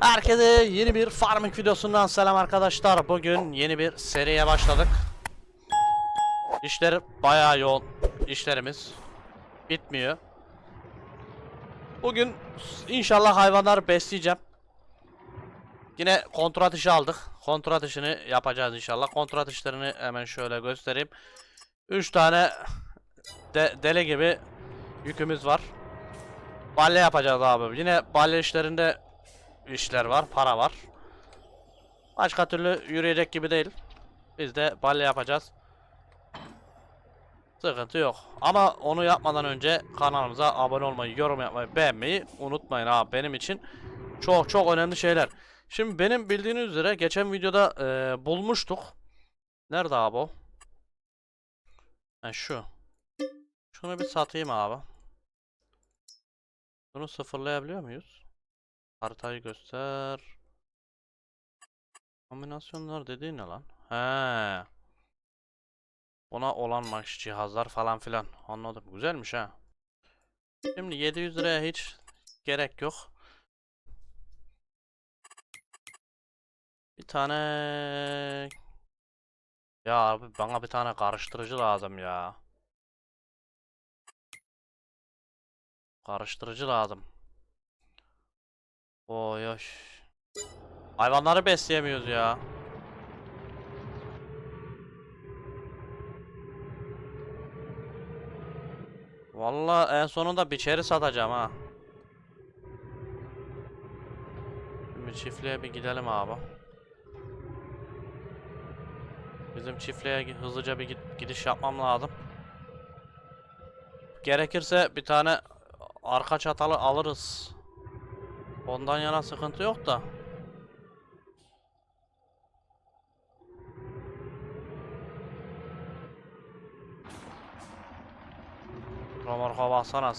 Herkese yeni bir farming videosundan selam arkadaşlar. Bugün yeni bir seriye başladık. İşler bayağı yoğun. İşlerimiz bitmiyor. Bugün inşallah hayvanları besleyeceğim. Yine kontrat işi aldık. Kontrat işini yapacağız inşallah. Kontrat işlerini hemen şöyle göstereyim. 3 tane de dele gibi yükümüz var. Balya yapacağız abi. Yine balya işlerinde işler var, para var. Başka türlü yürüyecek gibi değil. Biz de balya yapacağız. Sıkıntı yok. Ama onu yapmadan önce kanalımıza abone olmayı, yorum yapmayı, beğenmeyi unutmayın abi. Benim için çok çok önemli şeyler. Şimdi benim bildiğiniz üzere geçen videoda e, bulmuştuk. Nerede abi o? Ha, şu. Şunu bir satayım abi. Bunu sıfırlayabiliyor muyuz? Haritayı göster. Kombinasyonlar dediğin ne lan? He. Ona olan maç cihazlar falan filan. Anladım. Güzelmiş ha. Şimdi 700 liraya hiç gerek yok. Bir tane ya abi bana bir tane karıştırıcı lazım ya. Karıştırıcı lazım. Oy oy. Hayvanları besleyemiyoruz ya. Vallahi en sonunda biçeri satacağım ha. Şimdi çiftliğe bir gidelim abi. Bizim çiftliğe hızlıca bir gidiş yapmam lazım. Gerekirse bir tane arka çatalı alırız. Ondan yana sıkıntı yok da. Romorka baksana.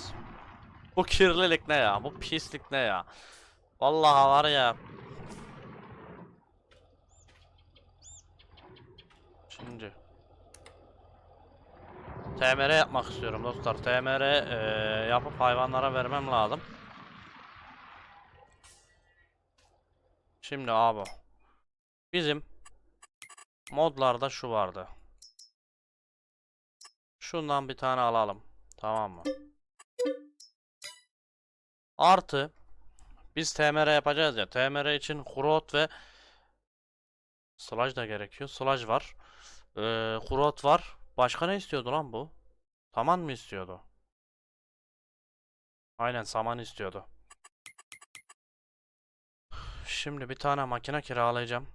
Bu kirlilik ne ya? Bu pislik ne ya? Vallahi var ya. Şimdi. TMR yapmak istiyorum dostlar. TMR eee, yapıp hayvanlara vermem lazım. Şimdi abi. Bizim modlarda şu vardı. Şundan bir tane alalım. Tamam mı? Artı biz TMR yapacağız ya. TMR için Kurot ve Sludge da gerekiyor. Sludge var. Ee, var. Başka ne istiyordu lan bu? Saman mı istiyordu? Aynen saman istiyordu. Şimdi bir tane makine kiralayacağım.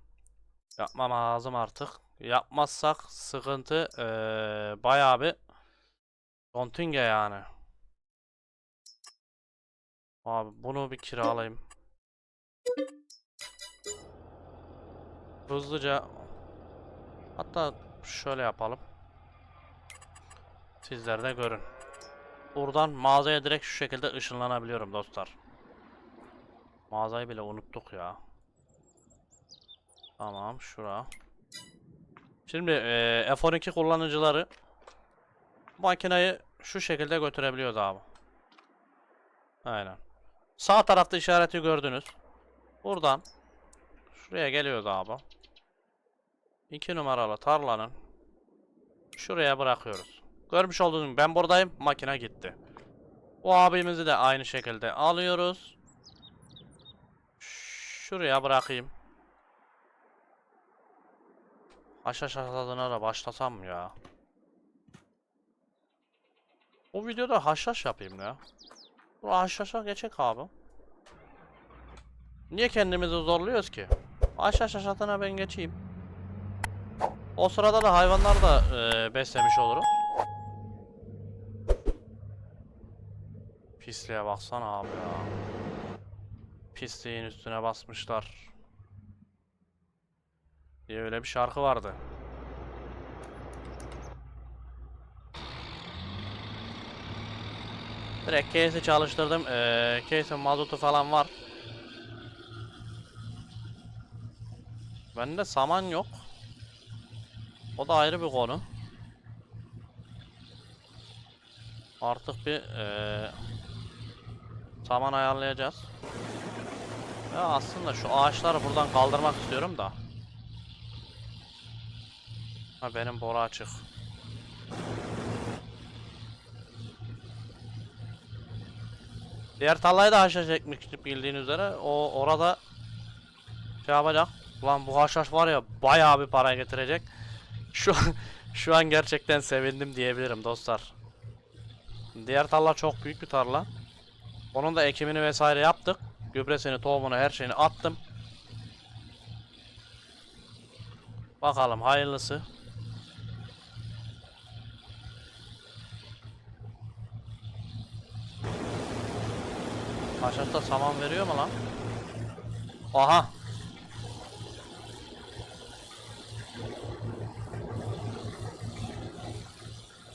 Yapmam lazım artık. Yapmazsak sıkıntı ee, bayağı bir Kontinge yani. Abi bunu bir kiralayayım. Hızlıca hatta şöyle yapalım. Sizler de görün. Buradan mağazaya direkt şu şekilde ışınlanabiliyorum dostlar. Mağazayı bile unuttuk ya. Tamam şura. Şimdi eee, F12 kullanıcıları makineyi şu şekilde götürebiliyoruz abi. Aynen. Sağ tarafta işareti gördünüz. Buradan şuraya geliyoruz abi. 2 numaralı tarlanın şuraya bırakıyoruz. Görmüş olduğunuz gibi ben buradayım. Makine gitti. Bu abimizi de aynı şekilde alıyoruz. Şuraya bırakayım. Aşağı aşağıdığına da başlasam ya? Bu videoda haşhaş yapayım ya. Bu haşhaşa geçek abi. Niye kendimizi zorluyoruz ki? Haşhaş haşatına ben geçeyim. O sırada da hayvanlar da e, beslemiş olurum. Pisliğe baksana abi ya. Pisliğin üstüne basmışlar. diye öyle bir şarkı vardı. Direkt case'i çalıştırdım. Ee, case'in mazotu falan var. Bende saman yok. O da ayrı bir konu. Artık bir ee, saman ayarlayacağız. Ya aslında şu ağaçları buradan kaldırmak istiyorum da. Ha benim boru açık. Diğer tarlayı da haşhaş ekmiştik bildiğin üzere. O orada şey yapacak. Ulan bu haşhaş var ya bayağı bir para getirecek. Şu şu an gerçekten sevindim diyebilirim dostlar. Diğer tarla çok büyük bir tarla. Onun da ekimini vesaire yaptık. Gübresini, tohumunu, her şeyini attım. Bakalım hayırlısı. Haşhaşta saman veriyor mu lan? Aha.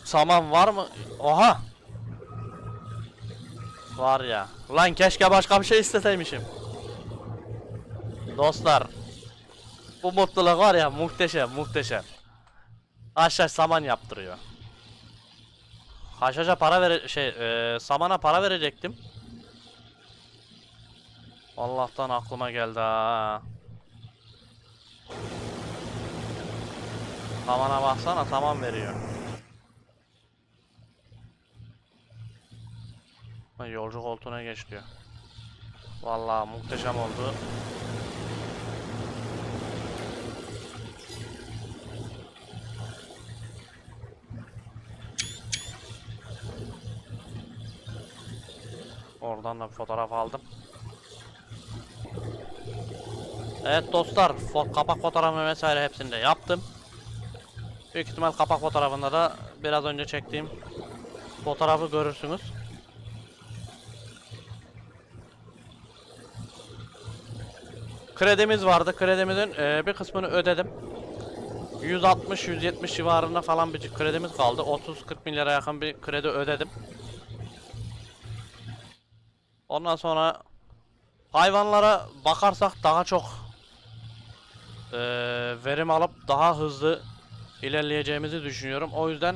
Saman var mı? Oha. Var ya. Lan keşke başka bir şey isteseymişim. Dostlar. Bu mutluluk var ya muhteşem muhteşem. Haşhaş saman yaptırıyor. Haşhaşa para vere şey e, samana para verecektim. Allah'tan aklıma geldi ha. Samana baksana tamam veriyor. Yolcu koltuğuna geç diyor. Vallahi muhteşem oldu. Oradan da bir fotoğraf aldım. Evet dostlar, fo- kapak fotoğrafı vesaire hepsini de yaptım. Büyük ihtimal kapak fotoğrafında da biraz önce çektiğim fotoğrafı görürsünüz. Kredimiz vardı. Kredimizin e, bir kısmını ödedim. 160-170 civarında falan bir kredimiz kaldı. 30-40 milyara yakın bir kredi ödedim. Ondan sonra hayvanlara bakarsak daha çok e, verim alıp daha hızlı ilerleyeceğimizi düşünüyorum. O yüzden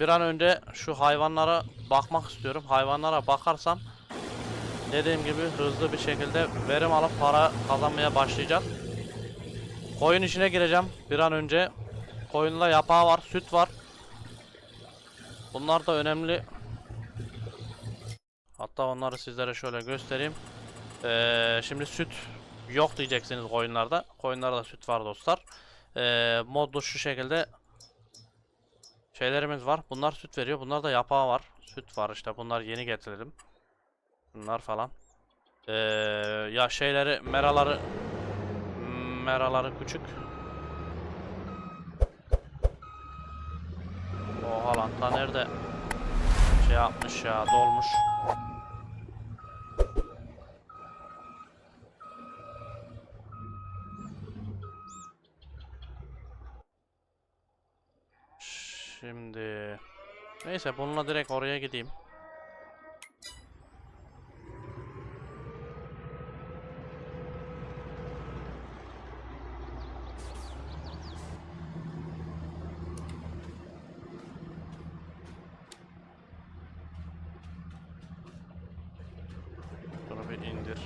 bir an önce şu hayvanlara bakmak istiyorum. Hayvanlara bakarsam dediğim gibi hızlı bir şekilde verim alıp para kazanmaya başlayacağız. Koyun işine gireceğim bir an önce. Koyunda yapağı var, süt var. Bunlar da önemli. Hatta onları sizlere şöyle göstereyim. Ee, şimdi süt yok diyeceksiniz koyunlarda. Koyunlarda süt var dostlar. Ee, modlu şu şekilde şeylerimiz var. Bunlar süt veriyor. Bunlar da yapağı var. Süt var işte. Bunlar yeni getirdim. Bunlar falan. Ee, ya şeyleri meraları meraları küçük. Oha lan ta nerede şey yapmış ya dolmuş. Şimdi neyse bununla direkt oraya gideyim. Bunu bir indir.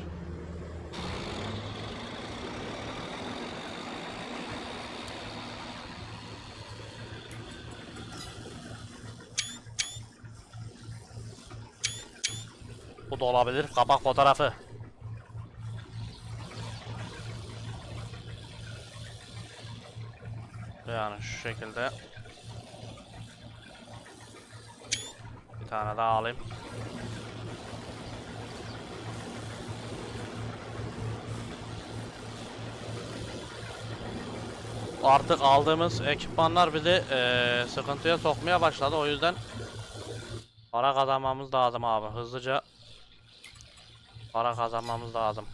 Bu da olabilir. Kapak fotoğrafı. Yani şu şekilde. Bir tane daha alayım. Artık aldığımız ekipmanlar bizi eee, sıkıntıya sokmaya başladı. O yüzden para kazanmamız lazım abi. Hızlıca para kazanmamız lazım.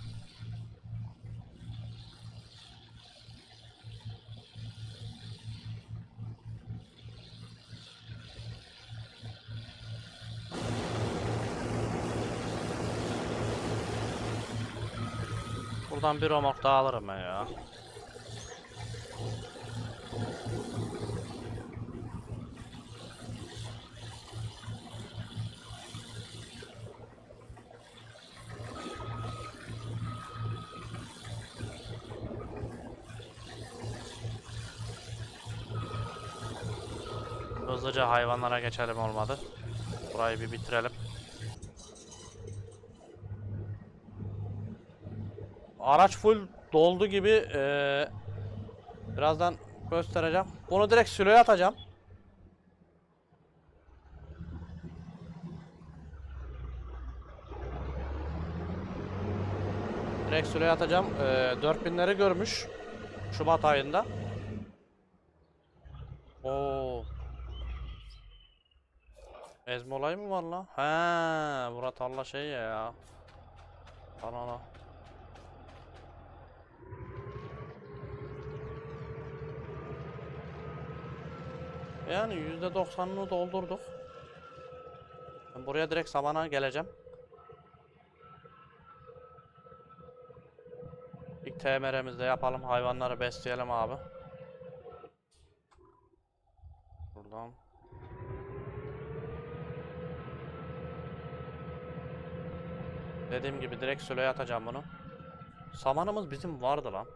Buradan bir romok daha alırım ben ya. Hızlıca hayvanlara geçelim olmadı. Burayı bir bitirelim. Araç full doldu gibi eee, birazdan göstereceğim. Bunu direkt siloya atacağım. Direkt siloya atacağım. Eee 4000'leri görmüş. Şubat ayında. Oo. Ezme olayı mı var lan? He, Murat Allah şey ya. Ana ana. Yani %90'ını doldurduk. Ben buraya direkt sabana geleceğim. İlk TMR'mizde yapalım. Hayvanları besleyelim abi. Buradan. Dediğim gibi direkt süleye atacağım bunu. Samanımız bizim vardı lan.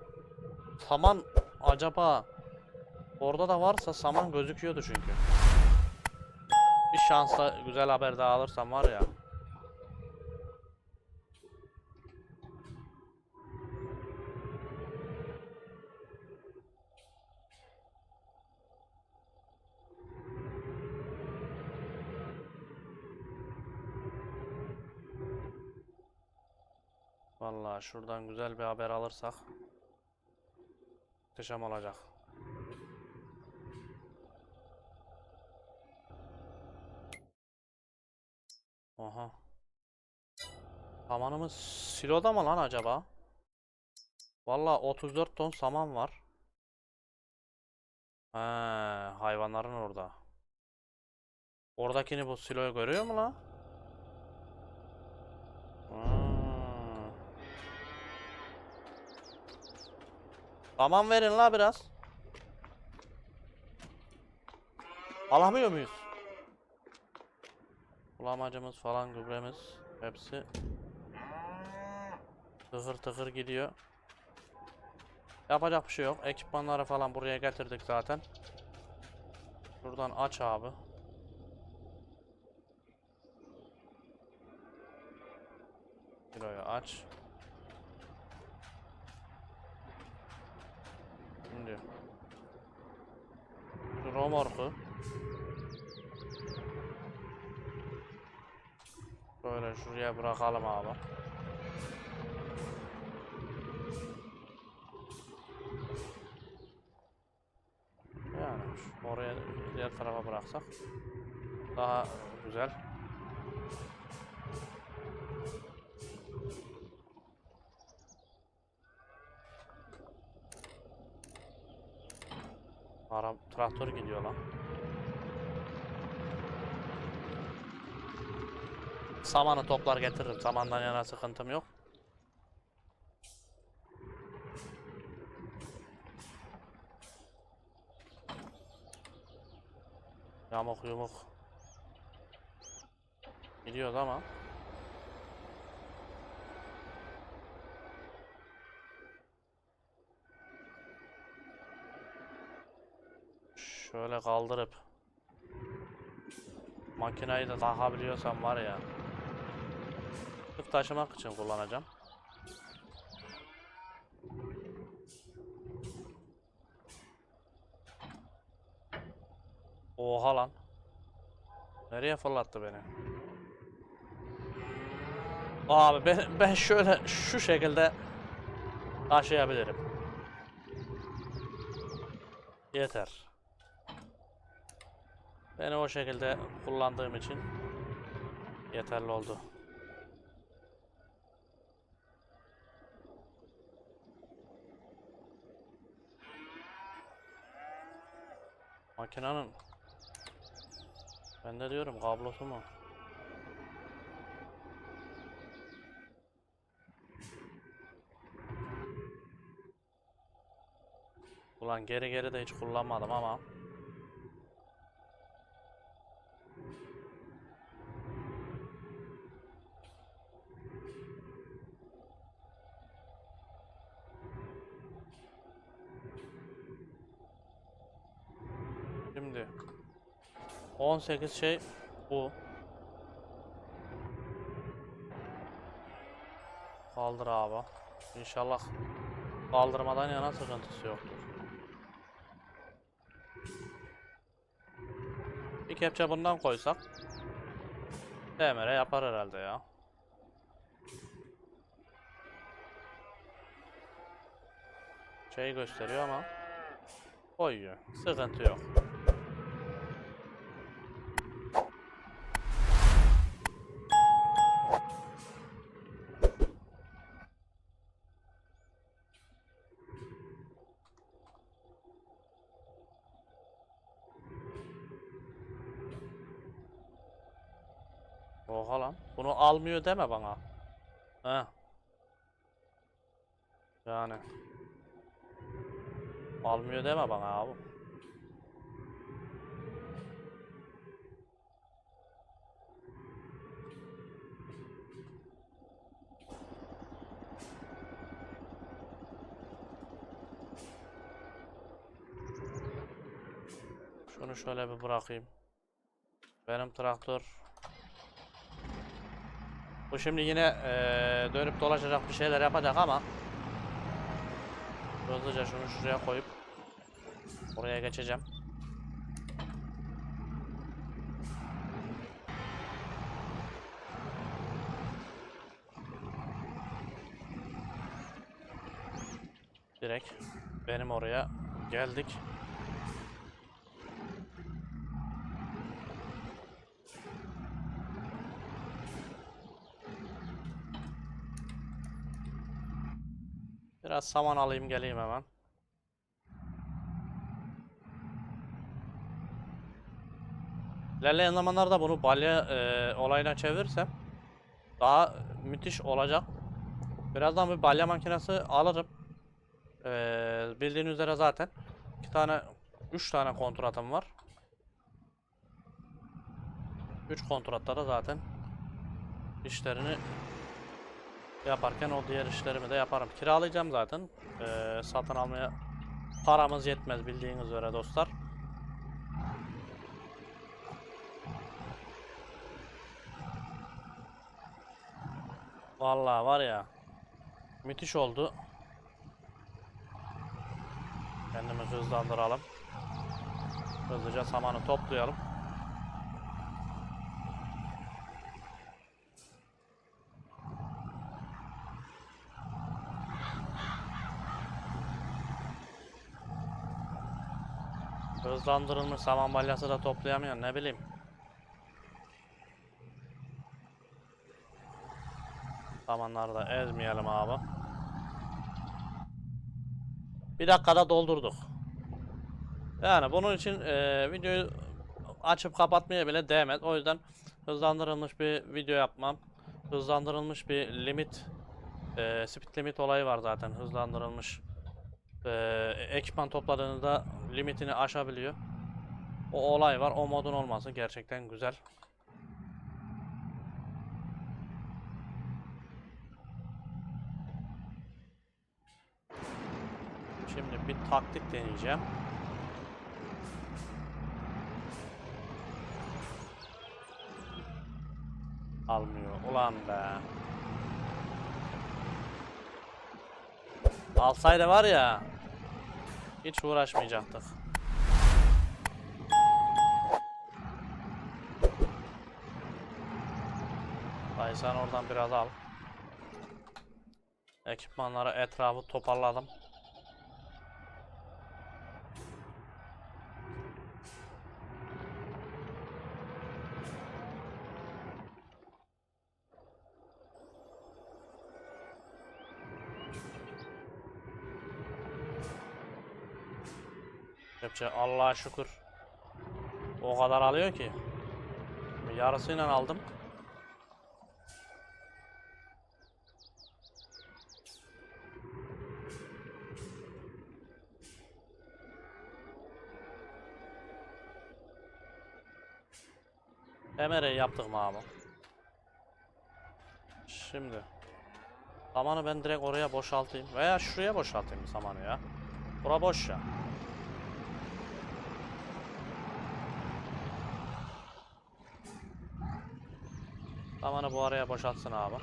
Saman acaba orada da varsa saman gözüküyordu çünkü. Bir şansla güzel haber daha alırsam var ya. Vallahi şuradan güzel bir haber alırsak muhteşem olacak. Aha. Samanımız siloda mı lan acaba? Vallahi 34 ton saman var. He, hayvanların orada. Oradakini bu siloya görüyor mu lan? Saman verin la biraz. Alamıyor muyuz? Bulamacımız falan gübremiz hepsi tıkır tıkır gidiyor. Yapacak bir şey yok. Ekipmanları falan buraya getirdik zaten. Şuradan aç abi. Kiloyu aç. Şimdi romorku Böyle şuraya bırakalım abi. Yani oraya diğer tarafa bıraksak daha güzel. Traktör gidiyor lan. Samanı toplar getiririm. Samandan yana sıkıntım yok. Yamuk yumuk. Gidiyoruz ama. Şöyle kaldırıp makinayı da takabiliyorsam var ya. Sırf taşımak için kullanacağım. Oha lan. Nereye fırlattı beni? Abi ben, ben şöyle şu şekilde taşıyabilirim. Yeter. Beni o şekilde kullandığım için yeterli oldu. Makinenin ben de diyorum kablosu mu? Ulan geri geri de hiç kullanmadım ama Şimdi 18 şey bu. Kaldır abi. İnşallah kaldırmadan yana sıkıntısı yoktur. Bir kepçe bundan koysak Demire yapar herhalde ya. Şey gösteriyor ama koyuyor. Sıkıntı yok. Oha lan. Bunu almıyor deme bana. He. Yani. Almıyor deme bana abi. Şunu şöyle bir bırakayım. Benim traktör bu şimdi yine eee, dönüp dolaşacak bir şeyler yapacak ama hızlıca şunu şuraya koyup oraya geçeceğim. Direkt benim oraya geldik. Biraz saman alayım geleyim hemen. İlerleyen zamanlarda bunu balya e, olayına çevirirsem daha müthiş olacak. Birazdan bir balya makinesi alırım. E, bildiğin üzere zaten iki tane, üç tane kontratım var. Üç kontratta da zaten işlerini yaparken o diğer işlerimi de yaparım. Kiralayacağım zaten. Ee, satın almaya paramız yetmez bildiğiniz üzere dostlar. Vallahi var ya müthiş oldu. Kendimizi hızlandıralım. Hızlıca samanı toplayalım. Hızlandırılmış saman balyası da toplayamıyor ne bileyim. Samanları da ezmeyelim abi. Bir dakikada doldurduk. Yani bunun için eee, videoyu açıp kapatmaya bile değmez. O yüzden hızlandırılmış bir video yapmam. Hızlandırılmış bir limit, eee speed limit olayı var zaten. Hızlandırılmış eee, ekipman topladığınızda limitini aşabiliyor. O olay var. O modun olması gerçekten güzel. Şimdi bir taktik deneyeceğim. Almıyor. Ulan be. Alsaydı var ya. Hiç uğraşmayacaktık. Dayı sen oradan biraz al. Ekipmanları etrafı toparladım. Kepçe Allah'a şükür. O kadar alıyor ki. Yarısıyla aldım. Emere'yi yaptık mı abi? Şimdi. Samanı ben direkt oraya boşaltayım. Veya şuraya boşaltayım samanı ya. Bura boş ya. Zamanı bu araya boşaltsın abi.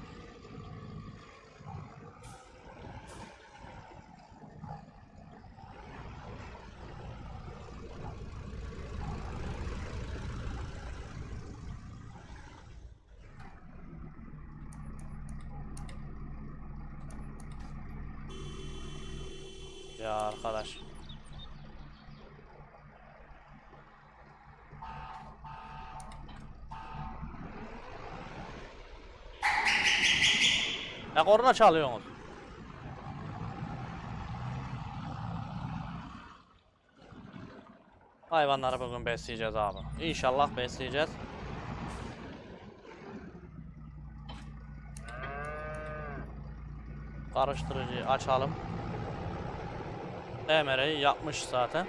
Ya arkadaş. Korna çalıyorsunuz? Hayvanları bugün besleyeceğiz abi. İnşallah besleyeceğiz. Karıştırıcıyı açalım. EMR'yi yapmış zaten.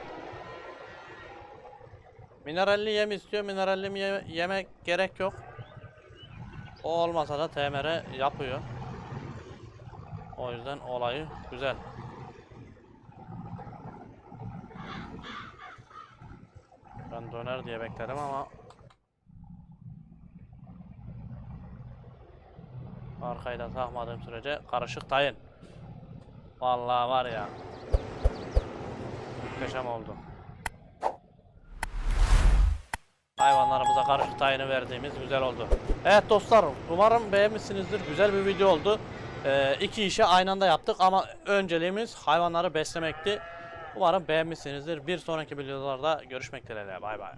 Mineralli yem istiyor. Mineralli mi ye- yemek gerek yok. O olmasa da TMR yapıyor. O yüzden olayı güzel. Ben döner diye bekledim ama Arkayı da takmadığım sürece karışık tayın. Vallahi var ya. Muhteşem oldu. Hayvanlarımıza karışık tayini verdiğimiz güzel oldu. Evet dostlar umarım beğenmişsinizdir. Güzel bir video oldu. Ee, iki işi aynı anda yaptık ama önceliğimiz hayvanları beslemekti. Umarım beğenmişsinizdir. Bir sonraki videolarda görüşmek dileğiyle. Bay bay.